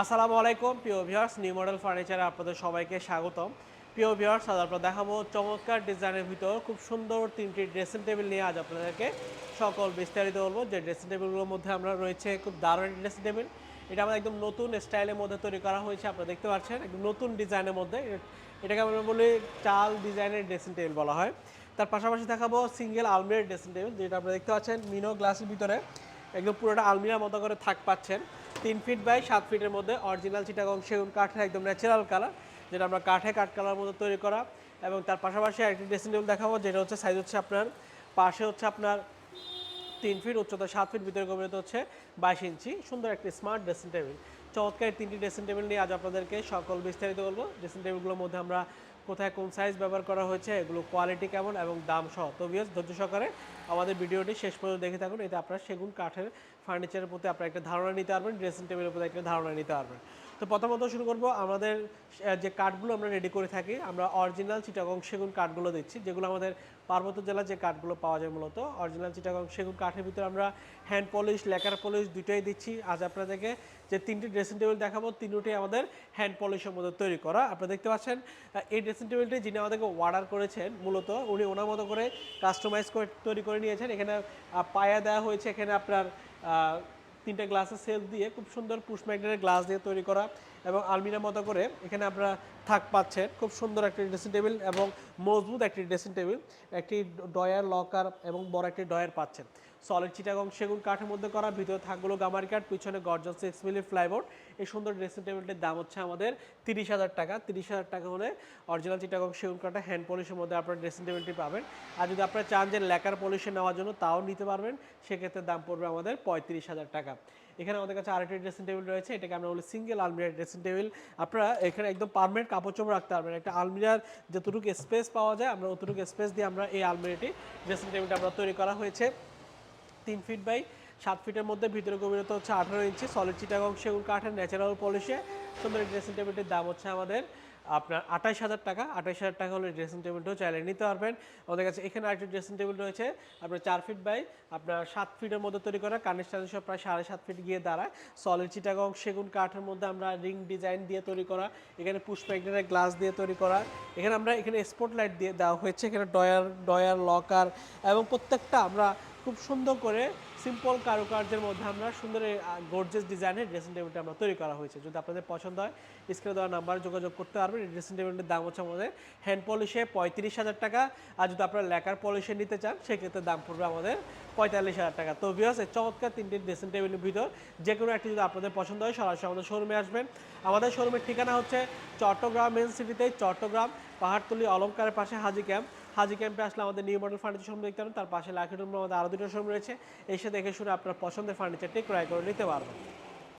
আসসালামু আলাইকুম, প্রিয় ভিউয়ার্স নিউ মডেল ফার্নিচারে আপনাদের সবাইকে স্বাগতম। প্রিয় ভিউয়ার্স আজ আপনারা দেখাবো চমৎকার ডিজাইনের ভিতর খুব সুন্দর তিনটি ড্রেসিং টেবিল নিয়ে আজ আপনাদেরকে সকল বিস্তারিত বলব। যে ড্রেসিং টেবিলগুলোর মধ্যে আমরা রয়েছে খুব দারুণ ড্রেসিং টেবিল এটা আমাদের একদম নতুন স্টাইলের মধ্যে তৈরি করা হয়েছে, আপনারা দেখতে পাচ্ছেন। একদম নতুন ডিজাইনের মধ্যে এটাকে আমরা বলি চাল ডিজাইনের ড্রেসিং টেবিল বলা হয়। তার পাশাপাশি দেখাবো সিঙ্গেল আলমিরার ড্রেসিং টেবিল যেটা আপনারা দেখতে পাচ্ছেন, মিনো গ্লাসের ভিতরে। একদম পুরোটা আলমিরার মতো করে থাক পাচ্ছেন। তিন ফিট বাই সাত ফিটের মধ্যে অরিজিনাল চিটাগং সেগুন কাঠের একদম ন্যাচারাল কালার যেটা আমরা কাঠে কাঠ কালার মধ্যে তৈরি করা। এবং তার পাশাপাশি একটি ড্রেসিং টেবিল দেখাবো, যেটা হচ্ছে সাইজ হচ্ছে আপনার, পাশে হচ্ছে আপনার তিন ফিট, উচ্চতা সাত ফিট, ভিতরে গভীরতা হচ্ছে বাইশ ইঞ্চি। সুন্দর একটি স্মার্ট ড্রেসিং টেবিল চমৎকার তিনটি ড্রেসিং টেবিল নিয়ে আজ আপনাদেরকে সকল বিস্তারিত বলব। ড্রেসিং টেবিলগুলোর মধ্যে আমরা কোথায় কোন সাইজ ব্যবহার করা হয়েছে, এগুলো কোয়ালিটি কেমন এবং দাম সহ। তো ধৈর্য সহকারে আমাদের ভিডিওটি শেষ পর্যন্ত দেখে থাকুন। এতে আপনারা সেগুন, কাঠের ফার্নিচারের প্রতি আপনারা একটা ধারণা নিতে পারবেন ড্রেসিং টেবিলের প্রতি একটা ধারণা নিতে পারবেন। তো প্রথমত শুরু করব আমাদের যে কাঠগুলো আমরা রেডি করে থাকি, আমরা অরিজিনাল চিটাগং সেগুন কাঠগুলো দিচ্ছি, যেগুলো আমাদের পার্বত্য জেলার যে কাঠগুলো পাওয়া যায় মূলত। অরিজিনাল চিটাগং সেগুন কাঠের ভিতরে আমরা হ্যান্ড পলিশ লেকার পলিশ দুটোই দিচ্ছি। আজ আপনাদেরকে যে তিনটি ড্রেসিং টেবিল দেখাবো, তিনটি আমাদের হ্যান্ড পলিশের মধ্যে তৈরি করা। আপনারা দেখতে পাচ্ছেন এই ড্রেসিং টেবিলটি যিনি আমাদেরকে অর্ডার করেছেন, মূলত উনি ওনার মতো করে কাস্টমাইজ করে তৈরি করে নিয়েছেন। এখানে পায়া দেওয়া হয়েছে, এখানে আপনার তিনটে গ্লাসের সেল দিয়ে খুব সুন্দর পুশ ম্যাগনেটের গ্লাস দিয়ে তৈরি করা এবং আলমিরার মতো করে এখানে আপনারা থাক পাচ্ছেন। খুব সুন্দর একটি ড্রেসিং টেবিল এবং মজবুত একটি ড্রেসিং টেবিল একটি ডয়ার লকার এবং বড় একটি ডয়ার পাচ্ছেন। সলিড চিটাগং সেগুন কাঠের মধ্যে করা, ভিতরে থাকগুলো গামারি কাঠ, পিছনে গর্জন সিক্স মিলি ফ্লাইবোর্ড এই সুন্দর ড্রেসিং টেবিলটির দাম হচ্ছে আমাদের তিরিশ হাজার টাকা। তিরিশ হাজার টাকা হলে অরিজিনাল চিটাগং সেগুন কাঠের হ্যান্ড পলিশের মধ্যে আপনার ড্রেসিং টেবিলটি পাবেন। আর যদি আপনারা চান যে লেকার পলিশে নেওয়ার জন্য, তাও নিতে পারবেন। সেক্ষেত্রে দাম পড়বে আমাদের পঁয়ত্রিশ হাজার টাকা। এখানে আমাদের কাছে আরেকটি ড্রেসিং টেবিল রয়েছে, এটাকে আমরা বলি সিঙ্গেল আলমিরার ড্রেসিং টেবিল আপনারা এখানে একদম পারমানেন্ট কাপড় চোপড় রাখতে পারবেন। একটা আলমিরার যতটুকু স্পেস পাওয়া যায়, আমরা অতটুকু স্পেস দিয়ে আমরা এই আলমিরাটি ড্রেসিং টেবিলটা আমরা তৈরি করা হয়েছে। তিন ফিট বাই সাত ফিটের মধ্যে, ভিতরে গভীরতা হচ্ছে আঠারো ইঞ্চি সলিড চিটাগং সেগুন কাঠের ন্যাচারাল পলিশে সুন্দর ড্রেসিং টেবিলটির দাম হচ্ছে আমাদের আপনার আঠাইশ হাজার টাকা, আঠাইশ হাজার টাকা হলে ড্রেসিং টেবিলটাও চাইলে নিতে পারবেন। আমাদের কাছে এখানে আরেকটি ড্রেসিং টেবিল রয়েছে, আপনার চার ফিট বাই, আপনার সাত ফিটের মধ্যে তৈরি করা। সাথে সব প্রায় সাড়ে সাত ফিট গিয়ে দাঁড়ায়। সলিড চিটাগং সেগুন কাঠের মধ্যে আমরা রিং ডিজাইন দিয়ে তৈরি করা। এখানে পুষ্প ম্যাগনেটের গ্লাস দিয়ে তৈরি করা। এখানে আমরা এখানে স্পট লাইট দিয়ে দেওয়া হয়েছে। এখানে ডয়ার ডয়ার লকার এবং প্রত্যেকটা আমরা খুব সুন্দর করে সিম্পল কারুকার্যের মধ্যে আমরা সুন্দর গর্জেস ডিজাইনের ড্রেসিং টেবিলটা আমরা তৈরি করা হয়েছে। যদি আপনাদের পছন্দ হয় স্ক্রিনে দেওয়া নাম্বারে যোগাযোগ করতে পারবেন। এই ড্রেসিং টেবিলটির দাম হচ্ছে আমাদের হ্যান্ড পলিশে পঁয়ত্রিশ হাজার টাকা। আর যদি আপনারা লেকার পলিশে নিতে চান, সেক্ষেত্রে দাম পড়বে আমাদের পঁয়তাল্লিশ হাজার টাকা। তো বিয়াস এই চমৎকার তিনটি ড্রেসিং টেবিলের ভিতর যে কোনো একটি যদি আপনাদের পছন্দ হয়, সরাসরি আমাদের শোরুমে আসবেন। আমাদের শোরুমের ঠিকানা হচ্ছে চট্টগ্রাম মেন সিটিতে চট্টগ্রাম পাহাড়তলি অলঙ্কারের পাশে হাজি ক্যাম্প হাজি ক্যাম্পে আসলে আমাদের নিউ মডেল ফার্নিচার দেখতে পারেন। তার পাশে লাখি রুম আমাদের আরও দুটো শোরুম রয়েছে। এসে দেখে শুনে আপনার পছন্দের ফার্নিচারটি ক্রয় করে নিতে পারবেন।